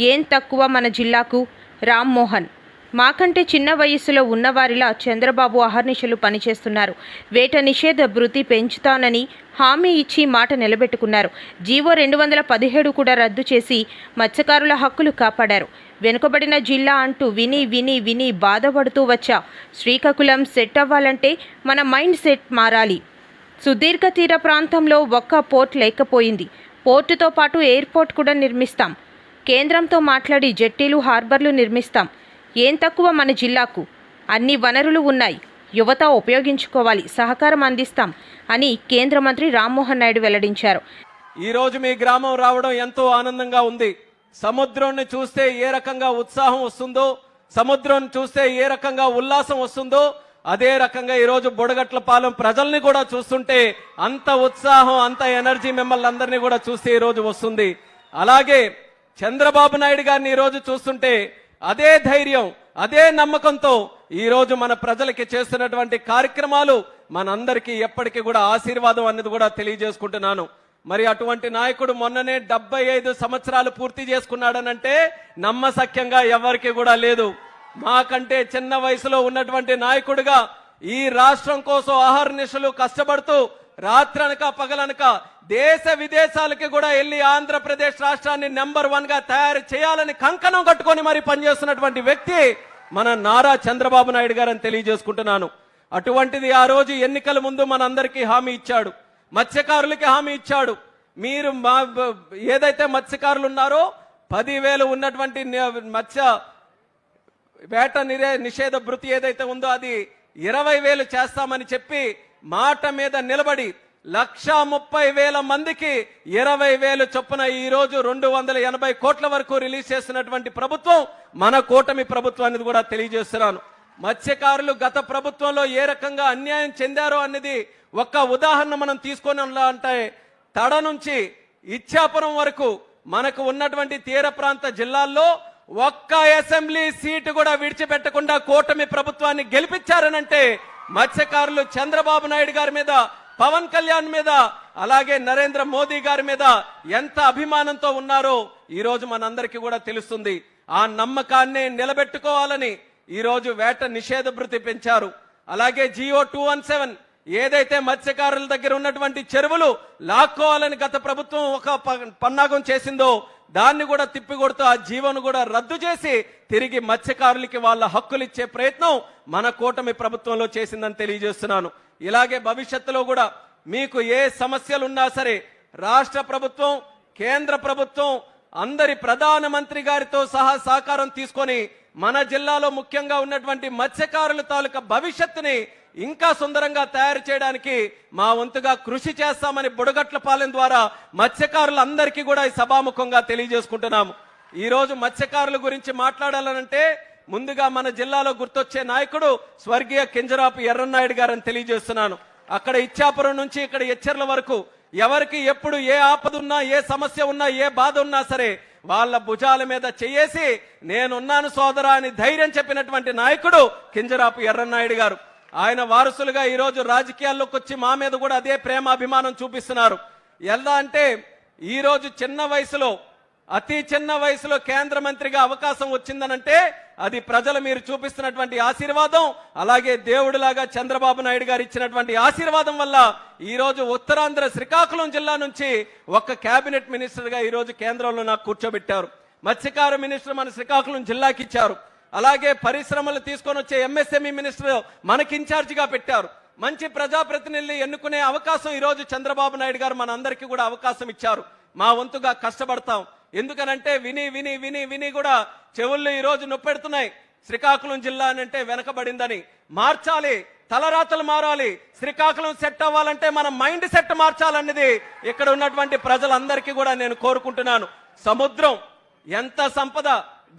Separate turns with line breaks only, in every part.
ఏం తక్కువ మన జిల్లాకు? రామ్మోహన్ మాకంటే చిన్న వయస్సులో ఉన్నవారిలా చంద్రబాబు అహర్నిశలు పనిచేస్తున్నారు. వేట నిషేధ భృతి పెంచుతానని హామీ ఇచ్చి మాట నిలబెట్టుకున్నారు. జీవో రెండు వందల పదిహేడు కూడా రద్దు చేసి మత్స్యకారుల హక్కులు కాపాడారు. వెనుకబడిన జిల్లా అంటూ విని విని విని బాధపడుతూ వచ్చా. శ్రీకాకుళం సెట్ అవ్వాలంటే మన మైండ్ సెట్ మారాలి. సుదీర్ఘ తీర ప్రాంతంలో ఒక్క పోర్ట్ లేకపోయింది. పోర్టుతో పాటు ఎయిర్పోర్ట్ కూడా నిర్మిస్తాం. కేంద్రంతో మాట్లాడి జెట్టీలు హార్బర్లు నిర్మిస్తాం. ఏం తక్కువ మన జిల్లాకు? అన్ని వనరులు ఉన్నాయి. యువత ఉపయోగించుకోవాలి సహకారం అందిస్తాం అని కేంద్ర మంత్రి రామ్మోహన్ నాయుడు వెల్లడించారు.
ఈరోజు మీ గ్రామం రావడం ఎంతో ఆనందంగా ఉంది. సముద్రాన్ని చూస్తే ఏ రకంగా ఉత్సాహం వస్తుందో సముద్రం చూస్తే ఏ రకంగా ఉల్లాసం వస్తుందో అదే రకంగా ఈరోజు బుడగట్ల పాలెం ప్రజల్ని కూడా చూస్తుంటే అంత ఉత్సాహం అంత ఎనర్జీ మిమ్మల్ని అందరినీ కూడా చూస్తే ఈరోజు వస్తుంది. అలాగే చంద్రబాబు నాయుడు గారిని ఈరోజు చూస్తుంటే అదే ధైర్యం అదే నమ్మకంతో ఈ రోజు మన ప్రజలకి చేస్తున్నటువంటి కార్యక్రమాలు మనందరికీ ఎప్పటికీ కూడా ఆశీర్వాదం అన్నది కూడా తెలియజేసుకుంటున్నాను. మరి అటువంటి నాయకుడు మొన్ననే డెబ్బై ఐదు సంవత్సరాలు పూర్తి చేసుకున్నాడనంటే నమ్మసక్యంగా ఎవరికి కూడా లేదు. మాకంటే చిన్న వయసులో ఉన్నటువంటి నాయకుడిగా ఈ రాష్ట్రం కోసం ఆహర్నిశలు కష్టపడుతూ రాత్రనక పగలనక దేశ విదేశాలకి కూడా వెళ్ళి ఆంధ్రప్రదేశ్ రాష్ట్రాన్ని నెంబర్ వన్గా తయారు చేయాలని కంకణం కట్టుకొని మరి పనిచేస్తున్నటువంటి వ్యక్తి మన నారా చంద్రబాబు నాయుడు గారని తెలియజేసుకుంటున్నాను. అటువంటిది ఆ రోజు ఎన్నికల ముందు మనందరికీ హామీ ఇచ్చాడు. మత్స్యకారులకి హామీ ఇచ్చాడు. మీరు మా ఏదైతే మత్స్యకారులు ఉన్నారో పదివేలు ఉన్నటువంటి మత్స్య వేట నిరే నిషేధ భృతి ఏదైతే ఉందో అది ఇరవై వేలు చేస్తామని చెప్పి మాట మీద నిలబడి లక్ష ముప్పై వేల మందికి ఇరవై వేలు చొప్పున ఈ రోజు రెండు వందల ఎనభై కోట్ల వరకు రిలీజ్ చేసినటువంటి ప్రభుత్వం మన కూటమి ప్రభుత్వం అనేది కూడా తెలియజేస్తున్నాను. మత్స్యకారులు గత ప్రభుత్వంలో ఏ రకంగా అన్యాయం చెందారో అనేది ఒక్క ఉదాహరణ మనం తీసుకొని అంటే తడ నుంచి ఇచ్చాపురం వరకు మనకు ఉన్నటువంటి తీర ప్రాంత జిల్లాల్లో ఒక్క అసెంబ్లీ సీటు కూడా విడిచిపెట్టకుండా కూటమి ప్రభుత్వాన్ని గెలిపించారనంటే మత్స్యకారులు చంద్రబాబు నాయుడు గారి మీద పవన్ కళ్యాణ్ మీద అలాగే నరేంద్ర మోదీ గారి మీద ఎంత అభిమానంతో ఉన్నారో ఈరోజు మనందరికీ కూడా తెలుస్తుంది. ఆ నమ్మకాన్ని నిలబెట్టుకోవాలని ఈరోజు వేట నిషేధ భృతి పెంచారు. అలాగే జియో టూ వన్ సెవెన్ ఏదైతే మత్స్యకారుల దగ్గర ఉన్నటువంటి చెరువులు లాక్కోవాలని గత ప్రభుత్వం ఒక ప- పన్నాగం చేసిందో దాన్ని కూడా తిప్పికొడుతూ ఆ జీవను కూడా రద్దు చేసి తిరిగి మత్స్యకారులకి వాళ్ళ హక్కులు ఇచ్చే ప్రయత్నం మన కూటమి ప్రభుత్వంలో చేసిందని తెలియజేస్తున్నాను. ఇలాగే భవిష్యత్తులో కూడా మీకు ఏ సమస్యలు ఉన్నా సరే రాష్ట్ర ప్రభుత్వం కేంద్ర ప్రభుత్వం అందరి ప్రధానమంత్రి గారితో సహా సహకారం తీసుకొని మన జిల్లాలో ముఖ్యంగా ఉన్నటువంటి మత్స్యకారుల తాలూకా భవిష్యత్తుని ఇంకా సుందరంగా తయారు చేయడానికి మా వంతుగా కృషి చేస్తామని బుడగట్ల పాలెం ద్వారా మత్స్యకారులందరికీ కూడా ఈ సభాముఖంగా తెలియజేసుకుంటున్నాము. ఈరోజు మత్స్యకారుల గురించి మాట్లాడాలనంటే ముందుగా మన జిల్లాలో గుర్తొచ్చే నాయకుడు స్వర్గీయ కింజరాపు ఎర్రన్నాయుడు గారని తెలియజేస్తున్నాను. అక్కడ ఇచ్చాపురం నుంచి ఇక్కడ ఎచ్చర్ల వరకు ఎవరికి ఎప్పుడు ఏ ఆపదున్నా ఏ సమస్య ఉన్నా ఏ బాధ ఉన్నా సరే వాళ్ళ భుజాల మీద చేయేసి నేనున్నాను సోదరా అని ధైర్యం చెప్పినటువంటి నాయకుడు కింజరాపు ఎర్రన్నాయుడు గారు. ఆయన వారసులుగా ఈ రోజు రాజకీయాల్లోకి వచ్చి మా మీద కూడా అదే ప్రేమ అభిమానం చూపిస్తున్నారు. ఎలా అంటే ఈ రోజు చిన్న వయసులో అతి చిన్న వయసులో కేంద్ర మంత్రిగా అవకాశం వచ్చిందనంటే అది ప్రజలు మీరు చూపిస్తున్నటువంటి ఆశీర్వాదం అలాగే దేవుడిలాగా చంద్రబాబు నాయుడు గారు ఇచ్చినటువంటి ఆశీర్వాదం వల్ల ఈరోజు ఉత్తరాంధ్ర శ్రీకాకుళం జిల్లా నుంచి ఒక కేబినెట్ మినిస్టర్గా ఈరోజు ఈ రోజు కేంద్రంలో నాకు కూర్చోబెట్టారు. మత్స్యకార మినిస్టర్ మన శ్రీకాకుళం జిల్లాకి ఇచ్చారు. అలాగే పరిశ్రమలు తీసుకొని వచ్చే ఎంఎస్ఎంఈ మినిస్టర్ మనకి ఇన్ఛార్జిగా పెట్టారు. మంచి ప్రజాప్రతినిధులు ఎన్నుకునే అవకాశం ఈరోజు చంద్రబాబు నాయుడు గారు మన అందరికీ కూడా అవకాశం ఇచ్చారు. మా వంతుగా కష్టపడతాం. ఎందుకనంటే విని విని విని విని కూడా చెవుళ్ళు ఈరోజు నొప్పెడుతున్నాయి. శ్రీకాకుళం జిల్లా అని అంటే వెనకబడిందని. మార్చాలి తలరాతలు మారాలి. శ్రీకాకుళం సెట్ అవ్వాలంటే మన మైండ్ సెట్ మార్చాలన్నది ఇక్కడ ఉన్నటువంటి ప్రజలందరికీ కూడా నేను కోరుకుంటున్నాను. సముద్రం ఎంత సంపద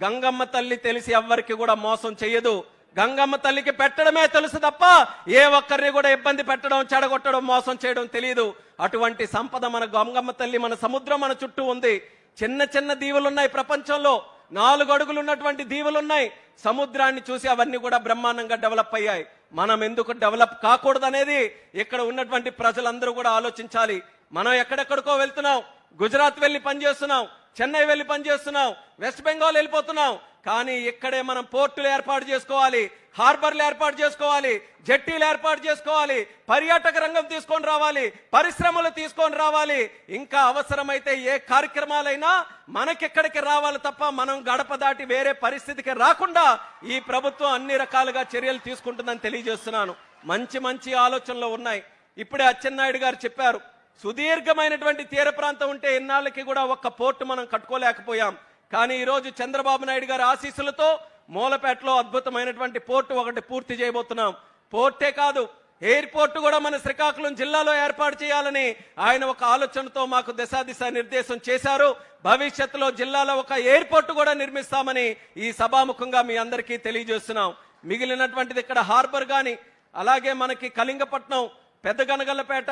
గంగమ్మ తల్లి తెలిసి ఎవ్వరికి కూడా మోసం చేయదు గంగమ్మ తల్లికి పెట్టడమే తెలుసు తప్ప ఏ ఒక్కరిని కూడా ఇబ్బంది పెట్టడం చెడగొట్టడం మోసం చేయడం తెలియదు. అటువంటి సంపద మన గంగమ్మ తల్లి మన సముద్రం మన చుట్టూ ఉంది. చిన్న చిన్న దీవులున్నాయి ప్రపంచంలో. నాలుగు అడుగులు ఉన్నటువంటి దీవులున్నాయి. సముద్రాన్ని చూసి అవన్నీ కూడా బ్రహ్మాండంగా డెవలప్ అయ్యాయి. మనం ఎందుకు డెవలప్ కాకూడదనేది ఇక్కడ ఉన్నటువంటి ప్రజలందరూ కూడా ఆలోచించాలి. మనం ఎక్కడెక్కడికో వెళ్తున్నాం. గుజరాత్ వెళ్ళి పనిచేస్తున్నాం. చెన్నై వెళ్ళి పనిచేస్తున్నాం వెస్ట్ బెంగాల్ వెళ్ళిపోతున్నాం. కానీ ఇక్కడే మనం పోర్టులు ఏర్పాటు చేసుకోవాలి హార్బర్లు ఏర్పాటు చేసుకోవాలి జట్టీలు ఏర్పాటు చేసుకోవాలి పర్యాటక రంగం తీసుకొని రావాలి పరిశ్రమలు తీసుకొని రావాలి. ఇంకా అవసరమైతే ఏ కార్యక్రమాలైనా మనకెక్కడికి రావాలి తప్ప మనం గడప దాటి వేరే పరిస్థితికి రాకుండా ఈ ప్రభుత్వం అన్ని రకాలుగా చర్యలు తీసుకుంటుందని తెలియజేస్తున్నాను. మంచి మంచి ఆలోచనలు ఉన్నాయి. ఇప్పుడే అచ్చెన్నాయుడు గారు చెప్పారు సుదీర్ఘమైనటువంటి తీర ప్రాంతం ఉంటే ఇన్నాళ్ళకి కూడా ఒక్క పోర్టు మనం కట్టుకోలేకపోయాం. కానీ ఈరోజు చంద్రబాబు నాయుడు గారి ఆశీస్సులతో మూలపేటలో అద్భుతమైనటువంటి పోర్టు ఒకటి పూర్తి చేయబోతున్నాం. పోర్టే కాదు ఎయిర్పోర్ట్ కూడా మన శ్రీకాకుళం జిల్లాలో ఏర్పాటు చేయాలని ఆయన ఒక ఆలోచనతో మాకు దశా దిశ నిర్దేశం చేశారు. భవిష్యత్తులో జిల్లాలో ఒక ఎయిర్పోర్ట్ కూడా నిర్మిస్తామని ఈ సభాముఖంగా మీ అందరికీ తెలియజేస్తున్నాం. మిగిలినటువంటిది ఇక్కడ హార్బర్ కానీ అలాగే మనకి కళింగపట్నం పెద్దగనగల్లపేట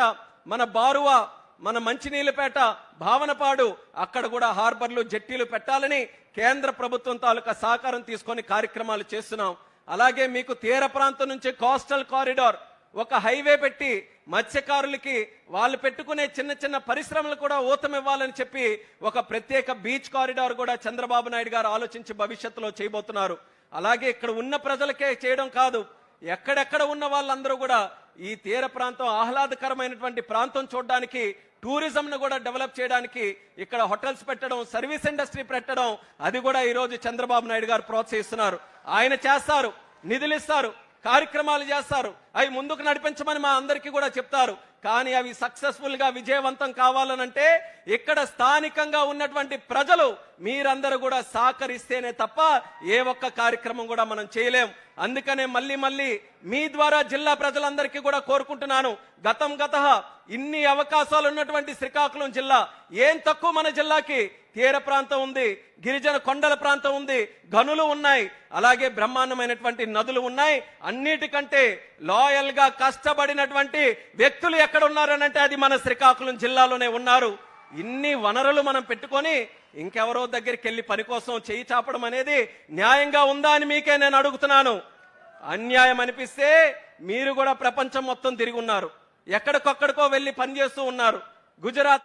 మన బారువ మన మంచినీళ్ళపేట భావనపాడు అక్కడ కూడా హార్బర్లు జట్టీలు పెట్టాలని కేంద్ర ప్రభుత్వం తాలూకా సహకారం తీసుకొని కార్యక్రమాలు చేస్తున్నాం. అలాగే మీకు తీర ప్రాంతం నుంచి కోస్టల్ కారిడార్ ఒక హైవే పెట్టి మత్స్యకారులకి వాళ్ళు పెట్టుకునే చిన్న చిన్న పరిశ్రమలు కూడా ఊతమివ్వాలని చెప్పి ఒక ప్రత్యేక బీచ్ కారిడార్ కూడా చంద్రబాబు నాయుడు గారు ఆలోచించి భవిష్యత్తులో చేయబోతున్నారు. అలాగే ఇక్కడ ఉన్న ప్రజలకే చేయడం కాదు ఎక్కడెక్కడ ఉన్న వాళ్ళందరూ కూడా ఈ తీర ప్రాంతం ఆహ్లాదకరమైనటువంటి ప్రాంతం చూడడానికి టూరిజంను కూడా డెవలప్ చేయడానికి ఇక్కడ హోటల్స్ పెట్టడం సర్వీస్ ఇండస్ట్రీ పెట్టడం అది కూడా ఈ రోజు చంద్రబాబు నాయుడు గారు ప్రోత్సహిస్తున్నారు. ఆయన చేస్తారు నిధులు ఇస్తారు. కార్యక్రమాలు చేస్తారు. అవి ముందుకు నడిపించమని మా అందరికీ కూడా చెప్తారు. కానీ అవి సక్సెస్ఫుల్గా విజయవంతం కావాలనంటే ఇక్కడ స్థానికంగా ఉన్నటువంటి ప్రజలు మీరందరూ కూడా సహకరిస్తేనే తప్ప ఏ ఒక్క కార్యక్రమం కూడా మనం చేయలేం. అందుకనే మళ్ళీ మళ్ళీ మీ ద్వారా జిల్లా ప్రజలందరికీ కూడా కోరుకుంటున్నాను. గతం గత ఇన్ని అవకాశాలు ఉన్నటువంటి శ్రీకాకుళం జిల్లా. ఏం తక్కువ మన జిల్లాకి? తీర ప్రాంతం ఉంది గిరిజన కొండల ప్రాంతం ఉంది గనులు ఉన్నాయి అలాగే బ్రహ్మాండమైనటువంటి నదులు ఉన్నాయి. అన్నిటికంటే లాయల్గా కష్టపడినటువంటి వ్యక్తులు ఎక్కడ ఉన్నారనంటే అది మన శ్రీకాకుళం జిల్లాలోనే ఉన్నారు. ఇన్ని వనరులు మనం పెట్టుకొని ఇంకెవరో దగ్గరికి వెళ్ళి పని కోసం చేయి చాపడం అనేది న్యాయంగా ఉందా అని మీకే నేను అడుగుతున్నాను. అన్యాయం అనిపిస్తే మీరు కూడా ప్రపంచం మొత్తం తిరిగి ఉన్నారు. ఎక్కడికొక్కడికో వెళ్ళి పనిచేస్తూ ఉన్నారు. గుజరాత్